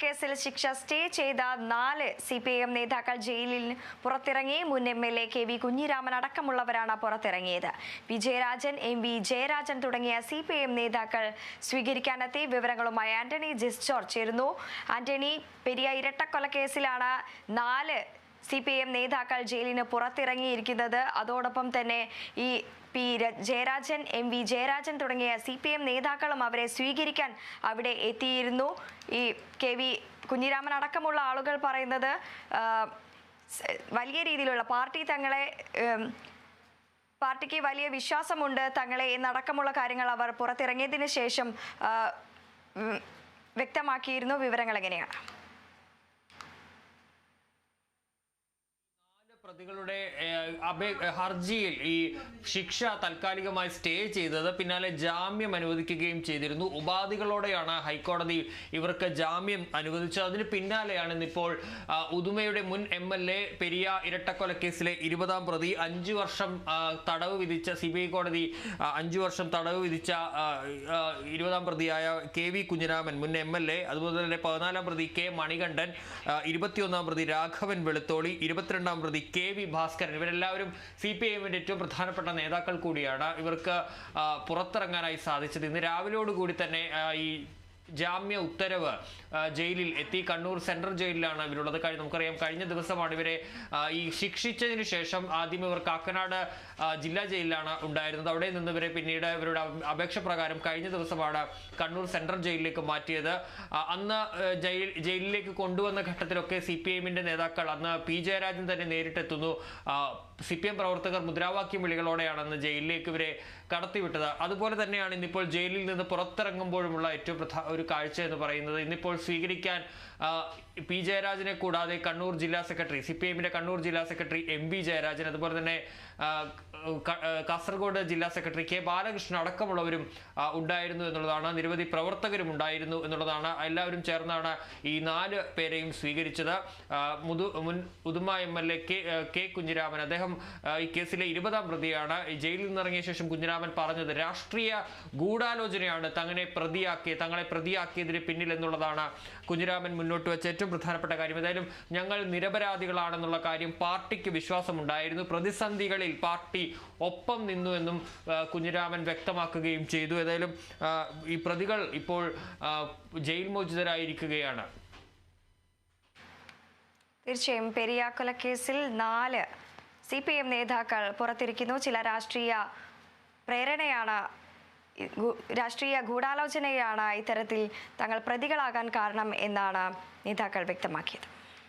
കൊലക്കേസിൽ ശിക്ഷ സ്റ്റേ ചെയ്ത നാല് സി പി എം നേതാക്കൾ ജയിലിൽ പുറത്തിറങ്ങി. മുൻ M L A K V Kunhiraman അടക്കമുള്ളവരാണ് പുറത്തിറങ്ങിയത്. വിജയരാജൻ എം വി ജയരാജൻ തുടങ്ങിയ സി പി എം നേതാക്കൾ സ്വീകരിക്കാനെത്തി. വിവരങ്ങളുമായി ആന്റണി ജിസ് ചേരുന്നു. ആന്റണി പെരിയ ഇരട്ടക്കൊലക്കേസിലാണ് നാല് സി പി എം നേതാക്കൾ ജയിലിന് പുറത്തിറങ്ങിയിരിക്കുന്നത്. അതോടൊപ്പം തന്നെ E P Jayarajan M V Jayarajan തുടങ്ങിയ സി പി എം നേതാക്കളും അവരെ സ്വീകരിക്കാൻ അവിടെ എത്തിയിരുന്നു. ഈ കെ വി കുഞ്ഞിരാമൻ അടക്കമുള്ള ആളുകൾ പറയുന്നത് വലിയ രീതിയിലുള്ള പാർട്ടി തങ്ങളെ പാർട്ടിക്ക് വലിയ വിശ്വാസമുണ്ട്. തങ്ങളെ എന്നടക്കമുള്ള കാര്യങ്ങൾ അവർ പുറത്തിറങ്ങിയതിന് ശേഷം വ്യക്തമാക്കിയിരുന്നു. വിവരങ്ങൾ എങ്ങനെയാണ്? പ്രതികളുടെ ഹർജിയിൽ ഈ ശിക്ഷ താൽക്കാലികമായി സ്റ്റേ ചെയ്തത് പിന്നാലെ ജാമ്യം അനുവദിക്കുകയും ചെയ്തിരുന്നു. ഉപാധികളോടെയാണ് ഹൈക്കോടതി ഇവർക്ക് ജാമ്യം അനുവദിച്ചത്. അതിന് പിന്നാലെയാണ് ഇന്നിപ്പോൾ ഉദുമയുടെ മുൻ എം എൽ എ പെരിയ ഇരട്ടക്കൊലക്കേസിലെ ഇരുപതാം പ്രതി അഞ്ചു വർഷം തടവ് വിധിച്ച സി കോടതി അഞ്ചു വർഷം തടവ് വിധിച്ച ഇരുപതാം പ്രതിയായ കെ വി കുഞ്ഞിരാമൻ മുൻ എം എൽ എ അതുപോലെ തന്നെ പതിനാലാം പ്രതി കെ മണികണ്ഠൻ ഇരുപത്തിയൊന്നാം പ്രതി രാഘവൻ വെളുത്തോളി ഇരുപത്തിരണ്ടാം പ്രതി കെ വി ഭാസ്കരൻ ഇവരെല്ലാവരും സി പി ഐഎമ്മിന്റെ ഏറ്റവും പ്രധാനപ്പെട്ട നേതാക്കൾ കൂടിയാണ്. ഇവർക്ക് പുറത്തിറങ്ങാനായി സാധിച്ചത്. ഇന്ന് രാവിലോടുകൂടി തന്നെ ഈ ജാമ്യ ഉത്തരവ് ജയിലിൽ എത്തി. കണ്ണൂർ സെൻട്രൽ ജയിലിലാണ് ഇവരുള്ളത്. കഴിഞ്ഞ നമുക്കറിയാം കഴിഞ്ഞ ദിവസമാണ് ഇവരെ ഈ ശിക്ഷിച്ചതിന് ശേഷം ആദ്യം ഇവർ കാക്കനാട് ജില്ലാ ജയിലിലാണ് ഉണ്ടായിരുന്നത്. അവിടെ നിന്ന് ഇവരെ പിന്നീട് ഇവരുടെ അപ- അപേക്ഷ പ്രകാരം കഴിഞ്ഞ ദിവസമാണ് കണ്ണൂർ സെൻട്രൽ ജയിലിലേക്ക് മാറ്റിയത്. അന്ന് ജയിൽ ജയിലിലേക്ക് കൊണ്ടുവന്ന ഘട്ടത്തിലൊക്കെ സി പി എമ്മിന്റെ നേതാക്കൾ അന്ന് പി ജയരാജൻ തന്നെ നേരിട്ടെത്തുന്നു. സി പി എം പ്രവർത്തകർ മുദ്രാവാക്യം വിളികളോടെയാണ് അന്ന് ജയിലിലേക്ക് ഇവരെ കടത്തിവിട്ടത്. അതുപോലെ തന്നെയാണ് ഇന്നിപ്പോൾ ജയിലിൽ നിന്ന് പുറത്തിറങ്ങുമ്പോഴുമുള്ള ഏറ്റവും പ്രധാന ഒരു കാഴ്ച എന്ന് പറയുന്നത്. ഇന്നിപ്പോൾ സ്വീകരിക്കാൻ പി ജയരാജനെ കൂടാതെ കണ്ണൂർ ജില്ലാ സെക്രട്ടറി സി പി കണ്ണൂർ ജില്ലാ സെക്രട്ടറി എം പി ജയരാജൻ അതുപോലെ തന്നെ കാസർഗോഡ് ജില്ലാ സെക്രട്ടറി കെ ബാലകൃഷ്ണൻ അടക്കമുള്ളവരും ഉണ്ടായിരുന്നു എന്നുള്ളതാണ്. നിരവധി പ്രവർത്തകരും ഉണ്ടായിരുന്നു എന്നുള്ളതാണ്. എല്ലാവരും ചേർന്നാണ് ഈ നാല് പേരെയും സ്വീകരിച്ചത്. മുതു മുൻ Uduma M L A K K Kunhiraman. അദ്ദേഹം ഈ കേസിലെ ഇരുപതാം പ്രതിയാണ്. ജയിലിൽ നിന്നിറങ്ങിയ ശേഷം കുഞ്ഞിരാമൻ പറഞ്ഞത് രാഷ്ട്രീയ ഗൂഢാലോചനയാണ് തങ്ങനെ പ്രതിയാക്കിയ തങ്ങളെ പ്രതിയാക്കിയതിന് പിന്നിൽ എന്നുള്ളതാണ് കുഞ്ഞിരാമൻ മുന്നോട്ട് വെച്ച ഏറ്റവും പ്രധാനപ്പെട്ട കാര്യം. ഏതായാലും ഞങ്ങൾ നിരപരാധികളാണെന്നുള്ള കാര്യം പാർട്ടിക്ക് വിശ്വാസമുണ്ടായിരുന്നു. പ്രതിസന്ധികളിൽ പാർട്ടി ഒപ്പം നിന്നു എന്നും കുഞ്ഞിരാമൻ വ്യക്തമാക്കുകയും ചെയ്തു. ഏതായാലും ഈ പ്രതികൾ ഇപ്പോൾ ജയിൽ മോചിതരായിരിക്കുകയാണ്. തീർച്ചയായും പെരിയ കൊലക്കേസിൽ നാല് സി പി എം നേതാക്കൾ പുറത്തിരിക്കുന്നു. ചില രാഷ്ട്രീയ പ്രേരണയാണ് രാഷ്ട്രീയ ഗൂഢാലോചനയാണ് ഇത്തരത്തിൽ തങ്ങൾ പ്രതികളാകാൻ കാരണം എന്നാണ് നേതാക്കൾ വ്യക്തമാക്കിയത്.